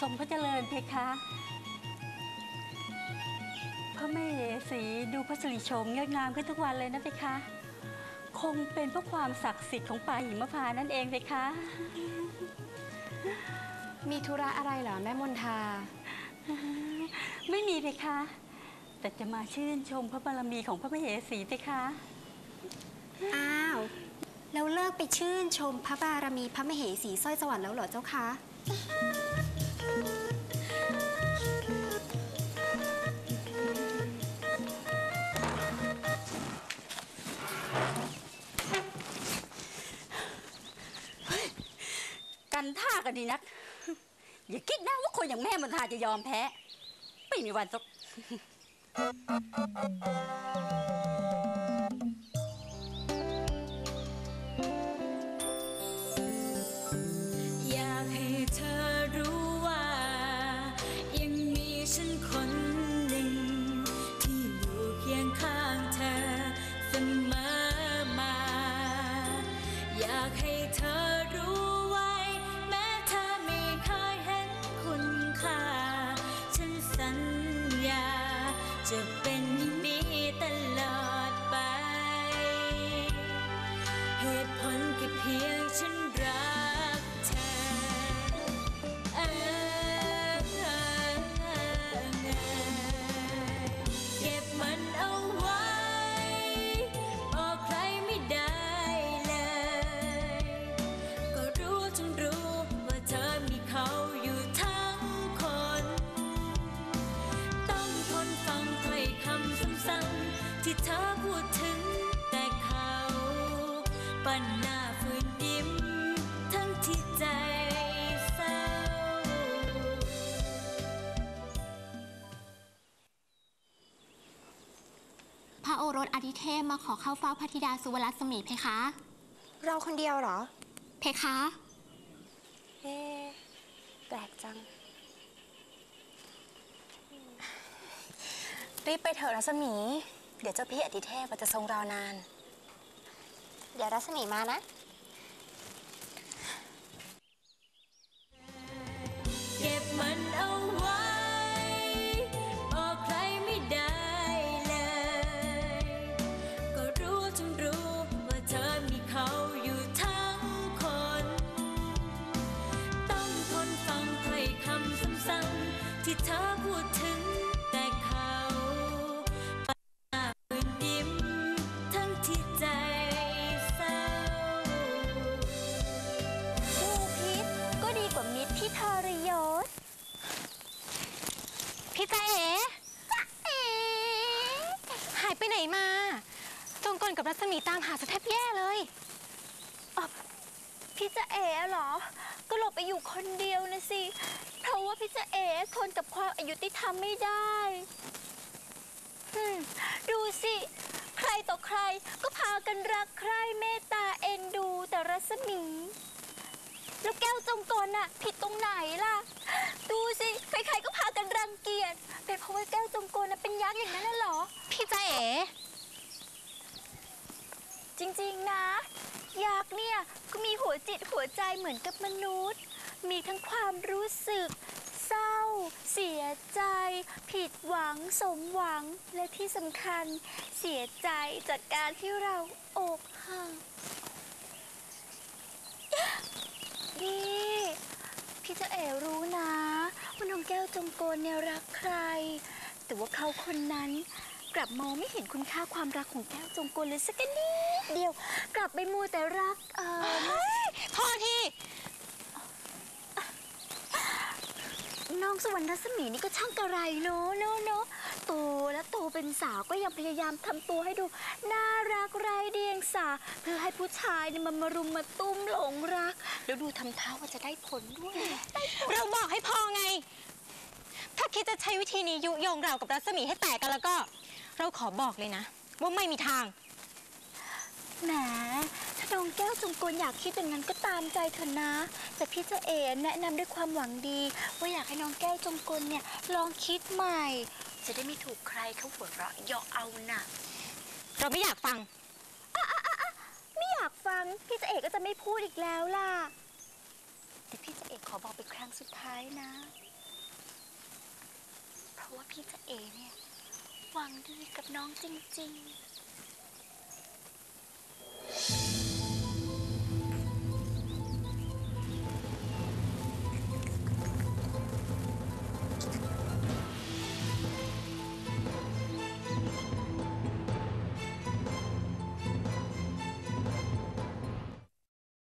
ทรงพระเจริญเพคะพระแม่สีดูพระสิริโฉมงดงามขึ้นทุกวันเลยนะเพคะ คงเป็นเพราะความศักดิ์สิทธิ์ของป่าหิมพานต์นั่นเองเพคะ มีธุระอะไรเหรอแม่มนทา ไม่มีเพคะ แต่จะมาชื่นชมพระบารมีของพระมเหสีเพคะ อ้าว แล้วเลิกไปชื่นชมพระบารมีพระมเหสีสร้อยสวรรค์แล้วเหรอเจ้าคะ ท่ากันดีนัก อย่าคิดนะว่าคนอย่างแม่มันทาจะยอมแพ้ ไม่มีวันสัก จะเป็นอย่างนี้ตลอดไป เหตุผลแค่เพียง ระโอรสอธิเทพมาขอเข้าเฝ้าพระธิดาสุวรรณสมีเพคะ เราคนเดียวเหรอ เพคะเอ๊ะแปลกจัง รีบไปเถอะรัศมี เดี๋ยวเจ้าพี่อธิเทพจะทรงรอนาน เดี๋ยวรัศมีมานะ รัศมีตามหาจะแทบแย่เลยพี่จะเอ๋เหรอ ก็หลบไปอยู่คนเดียวนะสิ เพราะว่าพี่จะเอ๋ทนกับความอายุติธรรมไม่ได้ฮึมดูสิ ใครต่อใครก็พากันรักใคร่เมตตาเอ็นดูแต่รัศมี แล้วแก้วจงกลน่ะ ผิดตรงไหนล่ะ ดูสิ ใครๆก็พากันรังเกียจเป็นเพราะว่าแก้วจงกลน่ะเป็นยักษ์อย่างนั้นน่ะเหรอ พี่จ๊ะเอ๋ จริงๆนะ ยั กเนี่ยก็มีหัวจิตหัวใจเหมือนกับมนุษย์ มีทั้งความรู้สึก เศร้า เสียใจ ผิดหวัง สมหวังและที่สำคัญ เสียใจจากการที่เราอกหักนี่พี่เจะเอ๋รู้นะว่าน้องแก้วจงโกนเนี่ยรักใคร แต่ว่าเขาคนนั้นกลับมองไม่เห็นคุณค่าความรักของแก้วจงโกลเลยสักนิด เดียว กลับไปมัวแต่รักเออพอที่ น้องสวรรณรัศมีนี่ก็ช่างกระไรเนาะเนาะเนาะโตแล้วโตเป็นสาวก็ยังพยายามทำตัวให้ดู น่ารักไร้เดียงสาเพื่อให้ผู้ชายเนี่ยมันมารุมมาตุ้มหลงรัก แล้วดูทำท่าว่าจะได้ผลด้วย เราบอกให้พอไง ถ้าคิดจะใช้วิธีนี้ยุยงเรากับรัศมีให้แตกกันแล้วก็ เราขอบอกเลยนะ ว่าไม่มีทาง แหมถ้าน้องแก้วจงกลอยากคิดอย่างนั้นก็ตามใจเถอะนะ แต่พี่เจะเอ๋แนะนำด้วยความหวังดี ว่าอยากให้น้องแก้วจงกลเนี่ยลองคิดใหม่ จะได้ไม่ถูกใครเขาหัวเราะเยาะเอาน่ะ เราไม่อยากฟัง ไม่อยากฟัง พี่เจะเอกก็จะไม่พูดอีกแล้วล่ะ แต่พี่เจะเอกขอบอกเป็นครั้งสุดท้ายนะราะว่าพี่จะเอเนี่ยหวังดีกับน้องจริงๆ Yeah.